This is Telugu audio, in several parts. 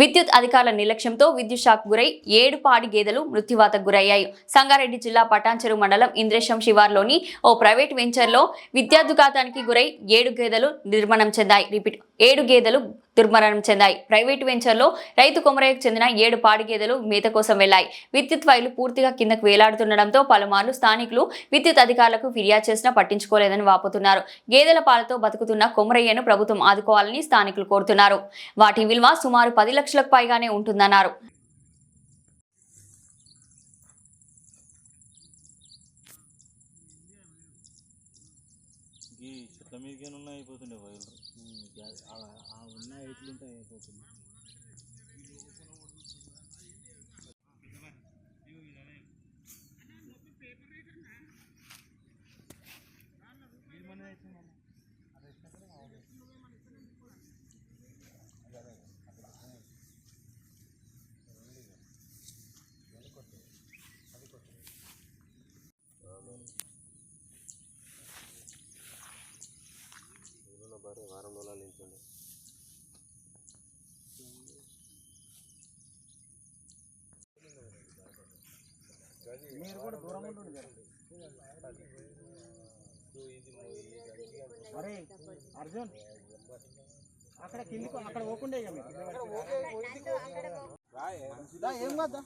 విద్యుత్ అధికారుల నిర్లక్ష్యంతో విద్యుత్ షాక్ గురై ఏడు పాడి గేదెలు మృత్యువాతకు గురయ్యాయి. సంగారెడ్డి జిల్లా పటాన్చెరు మండలం ఇంద్రేశం శివార్లోని ఓ ప్రైవేట్ వెంచర్లో విద్యార్థుఘాతానికి గురై ఏడు గేదెలు నిర్మాణం చెందాయి. రిపీట్ ఏడు గేదెలు దుర్మరణం చెందాయి. ప్రైవేట్ వెంచర్లో రైతు కొమరయ్యకు చెందిన ఏడు పాడి గేదెలు మేత కోసం వెళ్ళాయి విద్యుత్ వైర్లు పూర్తిగా కిందకు వేలాడుతుండడంతో పలుమార్లు స్థానికులు విద్యుత్ అధికారులకు ఫిర్యాదు చేసినా పట్టించుకోలేదని వాపోతున్నారు. గేదెల పాలతో బతుకుతున్న కొమరయ్యను ప్రభుత్వం ఆదుకోవాలని స్థానికులు కోరుతున్నారు. వాటి విలువ సుమారు పది లక్షలకు పైగానే ఉంటుందన్నారు. ఈ చెట్ల మీదకే ఉన్నాయి అయిపోతుండే వైర్లు ఉన్న ఎట్లుంటే అయిపోతుంది నుంచి ఉండే మీరు కూడా దూరం. అరే అర్జున్ అక్కడ కిందికి అక్కడ పోకుండే ఇక మీరు. దా, ఏం కాదా.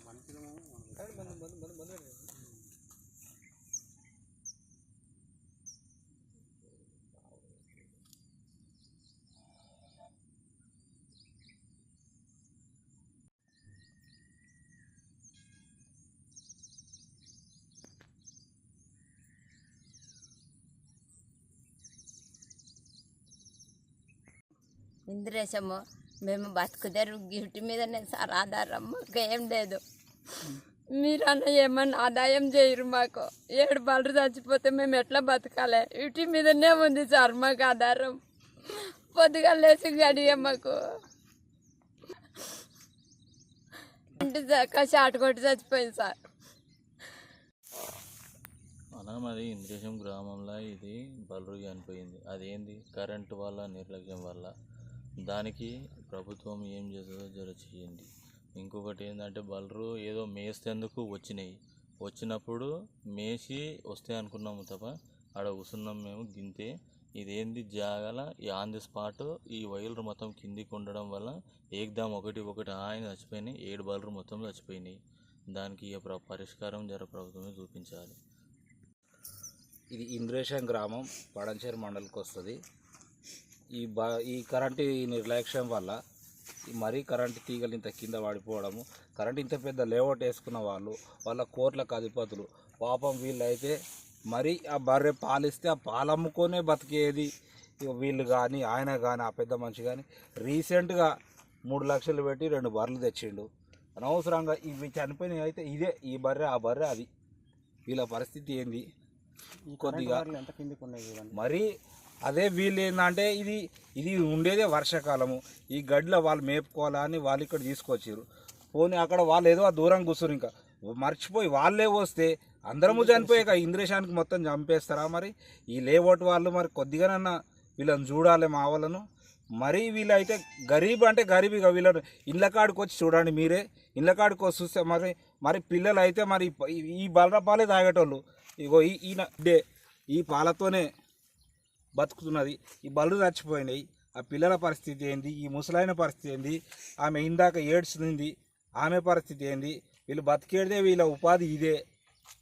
ఇంద్రేశము మేము బతుకుదరు గిఫ్ట్ మీదనే సార్ ఆధారం మాకు ఏం లేదు. మీరన్న ఏమన్నా ఆదాయం చేయరు మాకు. ఏడు బలరు చచ్చిపోతే మేము ఎట్లా బతకాలి? వీటి మీదనే ఉంది సార్ మాకు ఆధారం. పొద్దుగా లేచి గడియ మాకు. ఇంటి దాకా షాట్ కొట్టి చచ్చిపోయింది సార్. అలా మరి ఇంద్రేశం గ్రామంలో ఇది బలరు చనిపోయింది అదేంది? కరెంటు వల్ల నిర్లక్ష్యం వల్ల? దానికి ప్రభుత్వం ఏం చేస్తుందో జర చేయండి. ఇంకొకటి ఏంటంటే బలరు ఏదో మేస్తేందుకు వచ్చినాయి. వచ్చినప్పుడు మేసి వస్తాయి అనుకున్నాము తప్ప ఆడ కూసున్నాం మేము గింతే. ఇదేంది జాగల ఈ ఆన్ ది స్పాట్ ఈ వైర్లు మొత్తం కిందికి ఉండడం వల్ల ఏకదాం ఒకటి ఒకటి ఆయన చచ్చిపోయినాయి ఏడు బలరు మొత్తం చచ్చిపోయినాయి. దానికి ప్ర- పరిష్కారం జర ప్రభుత్వమే చూపించాలి. ఇది ఇంద్రేశం గ్రామం పడంచేరు మండలికి వస్తుంది ఈ బ ఈ కరెంటు నిర్లక్ష్యం వల్ల మరీ కరెంటు తీగలు ఇంత కింద పడిపోవడము కరెంట్ ఇంత పెద్ద లేఅవుట్ వేసుకున్న వాళ్ళు వాళ్ళ కోట్లకు అధిపతులు పాపం వీళ్ళైతే మరీ ఆ బర్రె పాలిస్తే ఆ పాలు అమ్ముకొనే బతికేది. వీళ్ళు కానీ ఆయన కానీ ఆ పెద్ద మనిషి కానీ రీసెంట్గా మూడు లక్షలు పెట్టి రెండు బర్రెలు తెచ్చిండు. అనవసరంగా ఇవి చనిపోయినవి అయితే ఇదే ఈ బర్రె ఆ బర్రె అది. వీళ్ళ పరిస్థితి ఏంది? కొద్దిగా. మరి అదే వీళ్ళు ఏంటంటే ఇది ఇది ఉండేదే వర్షాకాలము. ఈ గడ్డిలో వాళ్ళు మేపుకోవాలా అని వాళ్ళు ఇక్కడ తీసుకొచ్చారు పోనీ అక్కడ వాళ్ళు ఏదో ఆ దూరం కూర్చురు ఇంకా. మర్చిపోయి వాళ్ళే వస్తే అందరము చనిపోయాక ఇంద్రేశానికి మొత్తం చంపేస్తారా మరి? ఈ లేఅవుట్ వాళ్ళు మరి కొద్దిగానన్నా వీళ్ళని చూడాలి మా వాళ్ళను. మరీ వీళ్ళైతే గరీబ్ అంటే గరీబ్ ఇక వీళ్ళను ఇళ్ళ కాడికి వచ్చి చూడండి మీరే. ఇళ్ళ కాడికి వచ్చి చూస్తే మరి మరి పిల్లలు అయితే మరి ఈ- బలరపాలే పాలే తాగేటోళ్ళు. ఇగో ఈ ఈయన డే ఈ పాలతోనే బతుకుతున్నది. ఈ బళ్ళు చచ్చిపోయినాయి ఆ పిల్లల పరిస్థితి ఏంది? ఈ ముసలాయన పరిస్థితి ఏంది? ఆమె ఇందాక ఏడ్చింది. ఆమె పరిస్థితి ఏంది? వీళ్ళు బతికేదే వీళ్ళ ఉపాధి ఇదే.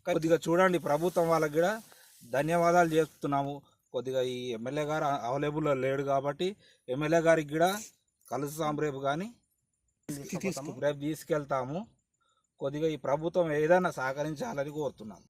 కొద్దిగా చూడండి ప్రభుత్వం వాళ్ళకి కూడా ధన్యవాదాలు చేస్తున్నాము. కొద్దిగా ఈ ఎమ్మెల్యే గారు అవైలబుల్లో లేడు కాబట్టి ఎమ్మెల్యే గారికి కూడా కలుస్తాం రేపు కానీ రేపు తీసుకెళ్తాము. కొద్దిగా ఈ ప్రభుత్వం ఏదైనా సహకరించాలని కోరుతున్నాం